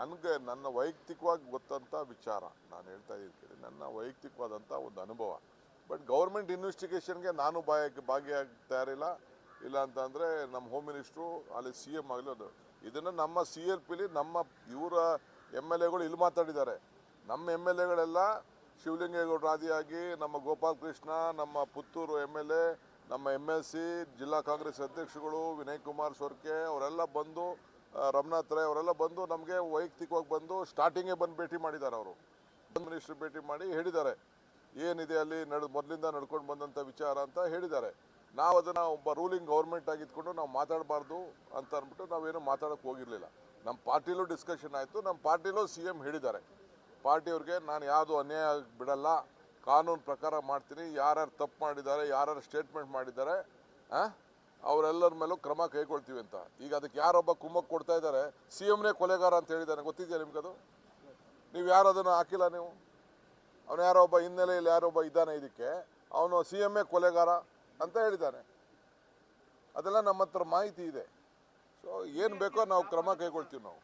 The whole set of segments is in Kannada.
ನನಗೆ ನನ್ನ ವೈಯಕ್ತಿಕವಾಗಿ ಗೊತ್ತಂತ ವಿಚಾರ. ನಾನು ಹೇಳ್ತಾ ಇದ್ದೀನಿ ನನ್ನ ವೈಯಕ್ತಿಕವಾದಂಥ ಒಂದು ಅನುಭವ. ಬಟ್ ಗೌರ್ಮೆಂಟ್ ಇನ್ವೆಸ್ಟಿಗೇಷನ್ಗೆ ನಾನು ಬಾಯ ಭಾಗಿಯಾಗಿ ತಯಾರಿಲ್ಲ ಇಲ್ಲ ಅಂತಂದರೆ ನಮ್ಮ ಹೋಮ್ ಮಿನಿಸ್ಟ್ರು, ಅಲ್ಲಿ ಸಿ ಎಂ ಆಗಲಿ ಇದನ್ನು ನಮ್ಮ ಸಿ ಎಲ್ ಪಿಲಿ ನಮ್ಮ ಇವರ ಎಂ ಎಲ್ ಎಗಳು ಇಲ್ಲಿ ಮಾತಾಡಿದ್ದಾರೆ. ನಮ್ಮ ಎಂ ಎಲ್ ಎಗಳೆಲ್ಲ ಶಿವಲಿಂಗೇಗೌಡ ಆದಿಯಾಗಿ, ನಮ್ಮ ಗೋಪಾಲ್ ಕೃಷ್ಣ, ನಮ್ಮ ಪುತ್ತೂರು ಎಂ ಎಲ್ ಎ, ನಮ್ಮ ಎಂ ಎಲ್ ಸಿ, ಜಿಲ್ಲಾ ಕಾಂಗ್ರೆಸ್ ಅಧ್ಯಕ್ಷಗಳು ವಿನಯ್ ಕುಮಾರ್ ಸೊರ್ಕೆ ಅವರೆಲ್ಲ ಬಂದು ರಮನಾಥ್ ರೈ ಅವರೆಲ್ಲ ಬಂದು ನಮಗೆ ವೈಯಕ್ತಿಕವಾಗಿ ಬಂದು ಸ್ಟಾರ್ಟಿಂಗೇ ಬಂದು ಭೇಟಿ ಮಾಡಿದ್ದಾರೆ ಅವರು. ಮಿನಿಸ್ಟ್ರ್ ಭೇಟಿ ಮಾಡಿ ಹೇಳಿದ್ದಾರೆ. ಏನಿದೆ ಅಲ್ಲಿ ನಡ್, ಮೊದಲಿಂದ ನಡ್ಕೊಂಡು ಬಂದಂಥ ವಿಚಾರ ಅಂತ ಹೇಳಿದ್ದಾರೆ. ನಾವು ಅದನ್ನು ಒಬ್ಬ ರೂಲಿಂಗ್ ಗೌರ್ಮೆಂಟ್ ಆಗಿದ್ಕೊಂಡು ನಾವು ಮಾತಾಡಬಾರ್ದು ಅಂತ ಅಂದ್ಬಿಟ್ಟು ನಾವೇನು ಮಾತಾಡೋಕ್ಕೆ ಹೋಗಿರಲಿಲ್ಲ. ನಮ್ಮ ಪಾರ್ಟಿಲೂ ಡಿಸ್ಕಷನ್ ಆಯಿತು. ನಮ್ಮ ಪಾರ್ಟಿಲೂ ಸಿ ಎಂ ಹೇಳಿದ್ದಾರೆ. ಪಾರ್ಟಿಯವ್ರಿಗೆ ನಾನು ಯಾವುದು ಅನ್ಯಾಯ ಬಿಡಲ್ಲ. ಕಾನೂನು ಪ್ರಕಾರ ಮಾಡ್ತೀನಿ. ಯಾರ್ಯಾರು ತಪ್ಪು ಮಾಡಿದ್ದಾರೆ, ಯಾರ್ಯಾರು ಸ್ಟೇಟ್ಮೆಂಟ್ ಮಾಡಿದ್ದಾರೆ, ಆ? ಅವರೆಲ್ಲರ ಮೇಲೂ ಕ್ರಮ ಕೈಗೊಳ್ತೀವಿ ಅಂತ. ಈಗ ಅದಕ್ಕೆ ಯಾರೊಬ್ಬ ಕುಮ್ಮಕ್ಕೆ ಕೊಡ್ತಾ ಇದ್ದಾರೆ ಸಿ ಎಮ್ನೇ ಕೊಲೆಗಾರ ಅಂತ ಹೇಳಿದ್ದಾನೆ, ಗೊತ್ತಿದೆಯಾ ನಿಮ್ಗದು? ನೀವು ಯಾರು ಅದನ್ನು ಹಾಕಿಲ್ಲ ನೀವು? ಅವನು ಯಾರೋ ಒಬ್ಬ ಹಿನ್ನೆಲೆಯಲ್ಲಿ ಯಾರೊಬ್ಬ ಇದ್ದಾನೆ ಇದಕ್ಕೆ, ಅವನು ಸಿ ಎಂ ಎ ಕೊಲೆಗಾರ ಅಂತ ಹೇಳಿದ್ದಾನೆ. ಅದೆಲ್ಲ ನಮ್ಮ ಹತ್ರ ಮಾಹಿತಿ ಇದೆ. ಸೊ ಏನು ಬೇಕೋ ನಾವು ಕ್ರಮ ಕೈಗೊಳ್ತೀವಿ ನಾವು.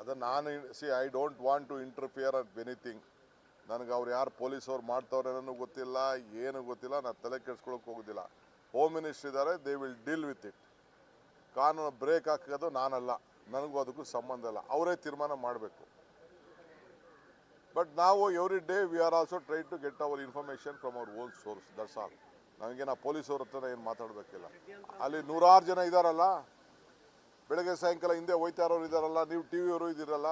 ಅದು ನಾನು see I don't want to interfere at anything ನನಗೆ ಅವ್ರು ಯಾರು ಪೊಲೀಸವ್ರು ಮಾಡ್ತವ್ರೆ ಅನ್ನೋ ಗೊತ್ತಿಲ್ಲ, ಏನು ಗೊತ್ತಿಲ್ಲ ನಾನು ತಲೆ ಕೆಡ್ಸ್ಕೊಳಕ್ಕೆ ಹೋಗೋದಿಲ್ಲ. ಹೋಮ್ ಮಿನಿಸ್ಟರ್ ಇದ್ದಾರೆ they will deal with it ಕಾನೂನು ಬ್ರೇಕ್ ಹಾಕೋದು ನಾನಲ್ಲ, ನನಗೂ ಅದಕ್ಕೂ ಸಂಬಂಧ ಇಲ್ಲ, ಅವರೇ ತೀರ್ಮಾನ ಮಾಡಬೇಕು. ಬಟ್ ನಾವು every day we are also try to get our information from our own source that's all ನನಗೆ ನಾ ಪೊಲೀಸವ್ರ ಹತ್ರ ಏನು ಮಾತಾಡಬೇಕಿಲ್ಲ. ಅಲ್ಲಿ ನೂರಾರು ಜನ ಇದ್ದಾರಲ್ಲ ಬೆಳಗ್ಗೆ ಸಾಯಂಕಾಲ ಹಿಂದೆ ಹೋಯ್ತಾ ಇರೋರು ಇದ್ದಾರಲ್ಲ ನೀವು ಟಿ ವಿಯವರು ಇದ್ದೀರಲ್ಲ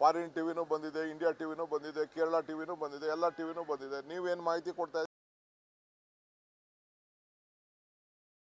ಫಾರಿನ್ ಟಿವಿನೂ ಬಂದಿದೆ, ಇಂಡಿಯಾ ಟಿವಿನೂ ಬಂದಿದೆ, ಕೇರಳ ಟಿವಿನೂ ಬಂದಿದೆ, ಎಲ್ಲ ಟಿವಿನೂ ಬಂದಿದೆ. ನೀವೇನು ಮಾಹಿತಿ ಕೊಡ್ತಾ